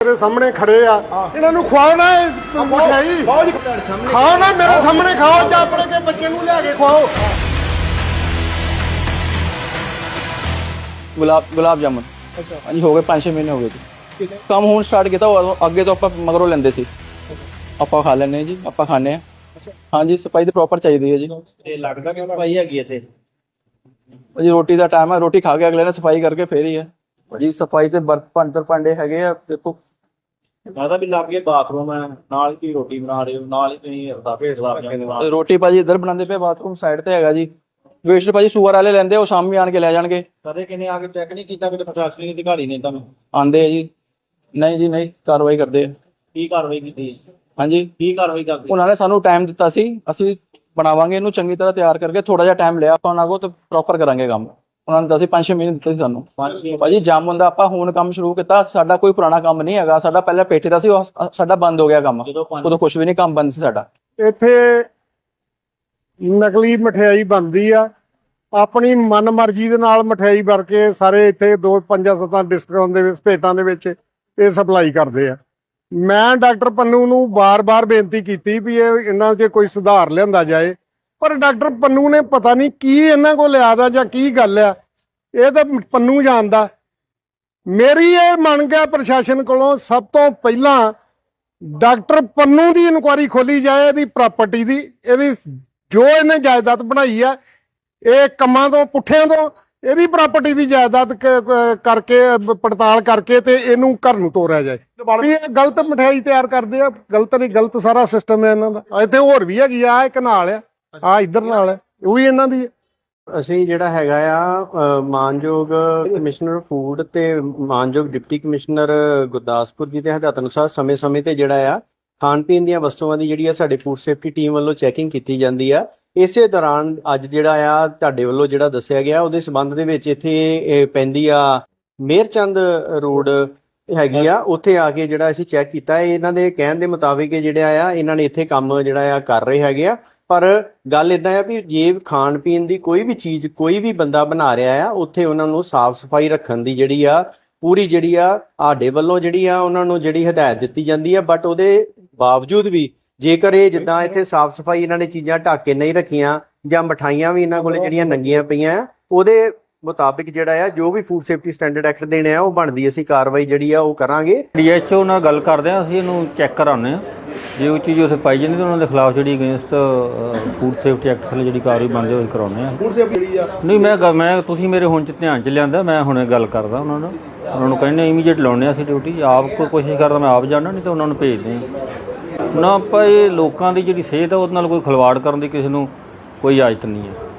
ਮੇਰੇ ਸਾਹਮਣੇ ਖੜੇ ਆ। ਇਹਨਾਂ ਨੂੰ ਖਵਾਓ ਨਾ ਇਹ ਮਠਿਆਈ। ਖਾਓ ਨਾ ਮੇਰੇ ਸਾਹਮਣੇ ਖਾਓ ਜਾਂ ਆਪਣੇ ਕੇ ਬੱਚੇ ਨੂੰ ਲਿਆ ਕੇ ਖਵਾਓ। ਗੁਲਾਬ ਗੁਲਾਬ ਜਾਮਨ। ਹਾਂਜੀ ਹੋ ਗਏ 5-6 ਮਹੀਨੇ ਹੋ ਗਏ ਜੀ। ਕੰਮ ਹੁਣ ਸਟਾਰਟ ਕੀਤਾ ਉਦੋਂ ਅੱਗੇ ਤੋਂ ਆਪਾਂ ਮਗਰੋਂ ਲੈਂਦੇ ਸੀ। ਆਪਾਂ ਖਾ ਹਾਂ ਜੀ ਆਪਾਂ ਖਾਂਦੇ ਹਾਂ। ਹਾਂਜੀ ਸਫ਼ਾਈ ਤੇ ਪ੍ਰੋਪਰ ਚਾਹੀਦੀ ਹੈ ਜੀ। ਇਹ ਲੱਗਦਾ ਕਿ ਭਾਈ ਹੈਗੀ ਇੱਥੇ। ਜੀ ਰੋਟੀ ਦਾ ਟਾਈਮ ਹੈ ਰੋਟੀ ਖਾ ਕੇ ਅਗਲੇ ਨੇ ਸਫ਼ਾਈ ਕਰਕੇ ਫੇਰ ਹੀ ਹੈ। ਜੀ ਸਫ਼ਾਈ ਤੇ ਬਰਤ ਭਾਂਡਰ ਭਾਂਡੇ ਹੈਗੇ ਆ ਦੇਖੋ। ਲੱਗਦਾ ਵੀ ਲੱਗੇ ਬਾਥਰੂਮ ਹੈ ਨਾਲ ਹੀ ਰੋਟੀ ਬਣਾ ਰਹੇ ਹੋ ਨਾਲ ਹੀ ਤੁਸੀਂ ਅਰਦਾ ਭੇਜ ਲਾ ਕੇ ਰੋਟੀ ਭਾਜੀ ਇੱਧਰ ਬਣਾਉਂਦੇ ਪਏ ਬਾਥਰੂਮ ਸਾਈਡ ਤੇ ਹੈਗਾ ਜੀ। ਵੇਸਟ ਭਾਜੀ ਸੂਅਰ ਵਾਲੇ ਲੈਂਦੇ ਉਹ ਸ਼ਾਮੀ ਆਣ ਕੇ ਲੈ ਜਾਣਗੇ। ਕਦੇ ਕਿਨੇ ਆ ਕੇ ਚੈੱਕ ਨਹੀਂ ਕੀਤਾ ਕਿ ਪ੍ਰਸ਼ਾਸਨਿਕ ਅਧਿਕਾਰੀ ਨੇ ਤੁਹਾਨੂੰ? ਆਂਦੇ ਆ ਜੀ। ਨਹੀਂ ਜੀ ਨਹੀਂ ਕਾਰਵਾਈ ਕਰਦੇ ਆ। ਕੀ ਕਾਰਵਾਈ ਕੀਤੀ ਹਾਂਜੀ। ਕੀ ਕਾਰਵਾਈ ਕਰਦੇ ਉਹਨਾਂ ਨੇ ਸਾਨੂੰ ਟਾਈਮ ਦਿੱਤਾ ਸੀ ਅਸੀਂ ਬਣਾਵਾਂਗੇ ਇਹਨੂੰ ਚੰਗੀ ਤਰ੍ਹਾਂ ਤਿਆਰ ਕਰਕੇ ਥੋੜਾ ਜਿਹਾ ਟਾਈਮ ਲਿਆ ਆਪਾਂ ਉਹਨਾਂ ਕੋਲ ਤੇ ਪ੍ਰੋਪਰ ਕਰਾਂਗੇ ਕੰਮ। ਉਹਨਾਂ ਨੇ ਦੱਸੀ 5-6 ਮਹੀਨੇ ਦਿੱਤੇ ਸੀ ਸਾਨੂੰ। ਭਾਜੀ ਜਾਮੁਨ ਦਾ ਆਪਾਂ ਹੁਣ ਕੰਮ ਸ਼ੁਰੂ ਕੀਤਾ ਸਾਡਾ ਕੋਈ ਪੁਰਾਣਾ ਕੰਮ ਨਹੀਂ ਹੈਗਾ। ਸਾਡਾ ਪਹਿਲਾਂ ਪੇਠੇ ਦਾ ਸੀ ਉਹ ਸ- ਸਾਡਾ ਬੰਦ ਹੋ ਗਿਆ ਕੰਮ। ਉਦੋਂ ਕੁਝ ਵੀ ਨਹੀਂ ਕੰਮ ਬੰਦ ਸੀ ਸਾਡਾ। ਇੱਥੇ ਨਕਲੀ ਮਠਿਆਈ ਬਣਦੀ ਆ। ਆਪਣੀ ਮਨਮਰਜ਼ੀ ਦੇ ਨਾਲ ਮਠਿਆਈ ਭਰ ਕੇ ਸਾਰੇ ਇੱਥੇ ਦੋ ਪੰਜਾਂ ਸੱਤਾਂ ਡਿਸਟ੍ਰਿਕਟਾਂ ਦੇ ਵਿੱਚ ਸਟੇਟਾਂ ਦੇ ਵਿੱਚ ਇਹ ਸਪਲਾਈ ਕਰਦੇ ਆ। ਮੈਂ ਡਾਕਟਰ ਪੰਨੂ ਨੂੰ ਬਾਰ-ਬਾਰ ਬੇਨਤੀ ਕੀਤੀ ਵੀ ਇਹ ਇਹਨਾਂ 'ਚ ਕੋਈ ਸੁਧਾਰ ਲਿਆਂਦਾ ਜਾਏ। ਪਰ ਡਾਕਟਰ ਪੰਨੂ ਨੇ ਪਤਾ ਨਹੀਂ ਕੀ ਇਹਨਾਂ ਕੋਲ ਲਿਆਦਾ ਜਾਂ ਕੀ ਗੱਲ ਆ। ਇਹ ਤਾਂ ਪੰਨੂ ਜਾਣਦਾ। ਮੇਰੀ ਇਹ ਮੰਗ ਹੈ ਪ੍ਰਸ਼ਾਸਨ ਕੋਲੋਂ ਸਭ ਤੋਂ ਪਹਿਲਾਂ ਡਾਕਟਰ ਪੰਨੂ ਦੀ ਇਨਕੁਆਰੀ ਖੋਲੀ ਜਾਏ ਇਹਦੀ ਪ੍ਰਾਪਰਟੀ ਦੀ ਇਹਦੀ ਜੋ ਇਹਨੇ ਜਾਇਦਾਦ ਬਣਾਈ ਆ ਇਹ ਕੰਮਾਂ ਤੋਂ ਪੁੱਠਿਆਂ ਤੋਂ ਇਹਦੀ ਪ੍ਰਾਪਰਟੀ ਦੀ ਜਾਇਦਾਦ ਕਰਕੇ ਪੜਤਾਲ ਕਰਕੇ ਤੇ ਇਹਨੂੰ ਘਰ ਨੂੰ ਤੋਰਿਆ ਜਾਏ। ਵੀ ਇਹ ਗਲਤ ਮਠਿਆਈ ਤਿਆਰ ਕਰਦੇ ਆ ਗਲਤ ਨਹੀਂ ਗਲਤ ਸਾਰਾ ਸਿਸਟਮ ਹੈ ਇਹਨਾਂ ਦਾ। ਇੱਥੇ ਹੋਰ ਵੀ ਹੈਗੀ ਆ ਆਹ ਇੱਕ ਨਾਲ ਆ। ਆ ਇੱਧਰ ਨਾਲ ਉਹ ਵੀ ਇਹਨਾਂ ਦੀ ਆ ਅਸੀਂ ਜਿਹੜਾ ਹੈਗਾ ਆ ਮਾਨਯੋਗ ਕਮਿਸ਼ਨਰ ਫੂਡ ਤੇ ਮਾਨਯੋਗ ਡਿਪਟੀ ਕਮਿਸ਼ਨਰ ਗੁਰਦਾਸਪੁਰ ਜੀ ਦੇ ਹਦਾਇਤ ਅਨੁਸਾਰ ਸਮੇਂ-ਸਮੇਂ ਤੇ ਜਿਹੜਾ ਆ, ਖਾਣ ਪੀਣ ਦੀਆਂ ਵਸਤੂਆਂ ਦੀ ਜਿਹੜੀ ਆ ਸਾਡੇ ਫੂਡ ਸੇਫਟੀ ਟੀਮ ਵੱਲੋਂ ਚੈਕਿੰਗ ਕੀਤੀ ਜਾਂਦੀ ਆ। ਇਸੇ ਦੌਰਾਨ ਅੱਜ ਜਿਹੜਾ ਆ, ਤੁਹਾਡੇ ਵੱਲੋਂ ਜਿਹੜਾ ਦੱਸਿਆ ਗਿਆ, ਉਹਦੇ ਸਬੰਧ ਦੇ ਵਿੱਚ ਇੱਥੇ ਪੈਂਦੀ ਆ ਮੇਰਚੰਦ ਰੋਡ ਹੈਗੀ ਆ, ਉੱਥੇ ਆ ਕੇ ਜਿਹੜਾ ਅਸੀਂ ਚੈੱਕ ਕੀਤਾ। ਇਹਨਾਂ ਦੇ ਕਹਿਣ ਦੇ ਮੁਤਾਬਿਕ ਜਿਹੜਾ ਆ, ਇਹਨਾਂ ਨੇ ਇੱਥੇ ਕੰਮ ਜਿਹੜਾ ਆ ਕਰ ਰਹੇ ਹੈਗੇ ਆ। ਪਰ ਗੱਲ ਇਦਾਂ ਆ ਵੀ ਜੇ ਖਾਣ ਪੀਣ ਦੀ ਕੋਈ ਵੀ ਚੀਜ਼, ਕੋਈ ਵੀ ਬੰਦਾ ਬਣਾ ਰਿਹਾ ਆ, ਉੱਥੇ ਉਹਨਾਂ ਨੂੰ ਸਾਫ਼ ਸਫ਼ਾਈ ਰੱਖਣ ਦੀ ਜਿਹੜੀ ਆ, ਪੂਰੀ ਜਿਹੜੀ ਆ ਆਡੇ ਵੱਲੋਂ ਜਿਹੜੀ ਆ, ਉਹਨਾਂ ਨੂੰ ਜਿਹੜੀ ਹਦਾਇਤ ਦਿੱਤੀ ਜਾਂਦੀ ਆ ਬਟ ਉਹਦੇ ਬਾਵਜੂਦ ਵੀ ਜੇਕਰ ਇਹ ਜਿੱਦਾਂ ਇੱਥੇ ਸਾਫ਼ ਸਫ਼ਾਈ ਇਹਨਾਂ ਨੇ ਚੀਜ਼ਾਂ ਢੱਕ ਕੇ ਨਹੀਂ ਰੱਖੀਆਂ, ਜਾਂ ਮਠਾਈਆਂ ਵੀ ਇਹਨਾਂ ਕੋਲੇ ਜਿਹੜੀਆਂ ਨੰਗੀਆਂ ਪਈਆਂ ਉਹਦੇ ਮੁਤਾਬਿਕ ਜਿਹੜਾ ਆ, ਜੋ ਵੀ ਫੂਡ ਸੇਫਟੀ ਸਟੈਂਡਰਡ ਐਕਟ ਦੇਣੇ ਆ, ਉਹ ਬਣਦੀ, ਅਸੀਂ ਕਾਰਵਾਈ ਜਿਹੜੀ ਆ, ਉਹ ਕਰਾਂਗੇ। ਡੀਐਚਓ ਨਾਲ ਗੱਲ ਕਰਦੇ ਆ, ਅਸੀਂ ਇਹਨੂੰ ਚੈੱਕ ਕਰਾਉਂਦੇ ਆ। ਜੇ ਉਹ ਚੀਜ਼ ਉੱਥੇ ਪਾਈ ਜਾਂਦੀ ਤਾਂ ਉਹਨਾਂ ਦੇ ਖਿਲਾਫ ਜਿਹੜੀ ਅਗੇਂਸਟ ਫੂਡ ਸੇਫਟੀ ਐਕਟ ਥੱਲੇ ਜਿਹੜੀ ਕਾਰਵਾਈ ਬਣਦੀ ਉਹ ਅਸੀਂ ਕਰਾਉਂਦੇ ਆ। ਫੂਡ ਸੇਫਟੀ ਜਿਹੜੀ ਆ। ਨਹੀਂ ਮੈਂ ਗ- ਮੈਂ ਤੁਸੀਂ ਮੇਰੇ ਹੁਣ ਚ ਧਿਆਨ ਚ ਲਿਆਂਦਾ ਮੈਂ ਹੁਣੇ ਗੱਲ ਕਰਦਾ ਉਹਨਾਂ ਨਾਲ ਉਹਨਾਂ ਨੂੰ ਕਹਿੰਦੇ ਇਮੀਡੀਏਟ ਲਾਉਣੇ ਆ ਅਸੀਂ ਡਿਊਟੀ ਆਪ ਕੋਈ ਕੋਸ਼ਿਸ਼ ਕਰਦਾ ਮੈਂ ਆਪ ਜਾਣਾ ਨਹੀਂ ਤਾਂ ਉਹਨਾਂ ਨੂੰ ਭੇਜਦੇ ਆ ਨਾ ਆਪਾਂ ਇਹ ਲੋਕਾਂ ਦੀ ਜਿਹੜੀ ਸਿਹਤ ਆ ਉਹਦੇ ਨਾਲ ਕੋਈ ਖਿਲਵਾੜ ਕਰਨ ਦੀ ਕਿਸੇ ਨੂੰ ਕੋਈ ਇਜਾਜ਼ਤ ਨਹੀਂ ਹੈ।